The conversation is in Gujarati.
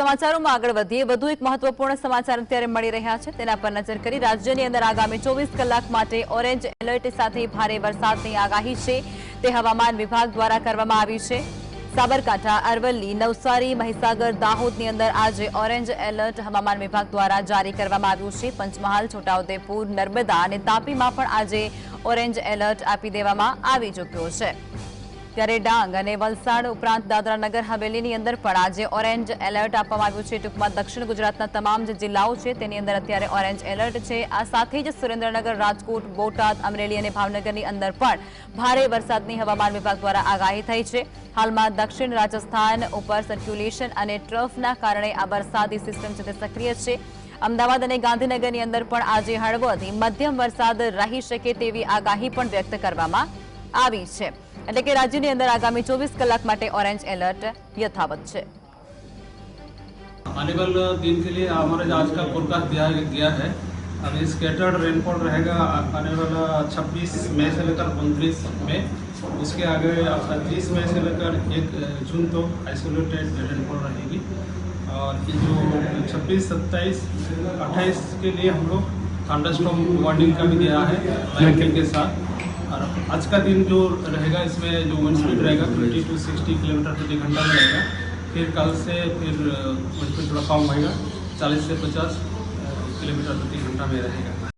સમાચારમાં આગળ વધીએ વધુ એક મહત્વપૂર્ણ સમાચાર અત્યારે મળી રહ્યા છે તેના પર નજર કરી રાજ્યની અંદર આગામી 24 કલાક માટે ઓરેન્જ એલર્ટ સાથે ભારે વરસાદની આગાહી છે તે હવામાન વિભાગ દ્વારા કરવામાં આવી છે સાબરકાંઠા અરવલ્લી નવસારી મહીસાગર દાહોદ ની અંદર આજે ઓરેન્જ એલર્ટ હવામાન વિભાગ દ્વારા જારી કરવામાં આવવું છે પંચમહાલ છોટાઉદેપુર નર્મદા અને તાપીમાં પણ આજે ઓરેન્જ એલર્ટ આપી દેવામાં આવી ચૂક્યો છે ત્યારે ડાંગ અને વલસાડ ઉપરાંત દાદરાનગર હવેલીની અંદર પણ આજે ઓરેન્જ એલર્ટ આપવામાં આવ્યું છે ટૂંકમાં દક્ષિણ ગુજરાતના તમામ જે જિલ્લાઓ છે તેની અંદર અત્યારે ઓરેન્જ એલર્ટ છે આ સાથે જ સુરેન્દ્રનગર રાજકોટ બોટાદ અમરેલી અને ભાવનગરની અંદર પણ ભારે વરસાદની હવામાન વિભાગ દ્વારા આગાહી થઈ છે હાલમાં દક્ષિણ રાજસ્થાન ઉપર સર્ક્યુલેશન અને ટ્રફના કારણે આ વરસાદી સિસ્ટમ છે તે સક્રિય છે અમદાવાદ અને ગાંધીનગરની અંદર પણ આજે હળવોથી મધ્યમ વરસાદ રહી શકે તેવી આગાહી પણ વ્યક્ત કરવામાં अभी से એટલે કે રાજ્યની અંદર આગામી 24 કલાક માટે ઓરેન્જ એલર્ટ યથાવત છે. આનેવલા દિવસ કે લિયે અમારે જે આજ કા પ્રોકાસ્ટ તૈયાર કે ગયા છે, અબે સ્કેટરડ રેનફોલ રહેશે. આનેવલા 26 મે થી લઈને 29 મે, ઉસકે આગે આ 30 મે સે લગા એક જૂન તો આઇસોલેટેડ રેનફોલ રહેશે. ઓર જે 26, 27, 28 કે લિયે હમ લોગ થન્ડરસ્ટોર્મ વોર્નિંગ કા ભી દિયા હૈ જલકે કે સાથ और आज का दिन जो रहेगा इसमें जो वन स्पीड रहेगा फिफ्टी टू सिक्सटी किलोमीटर प्रति घंटा में रहेगा फिर कल से फिर वन uh, स्पीड थोड़ा कम होएगा चालीस से पचास किलोमीटर uh, प्रति घंटा में रहेगा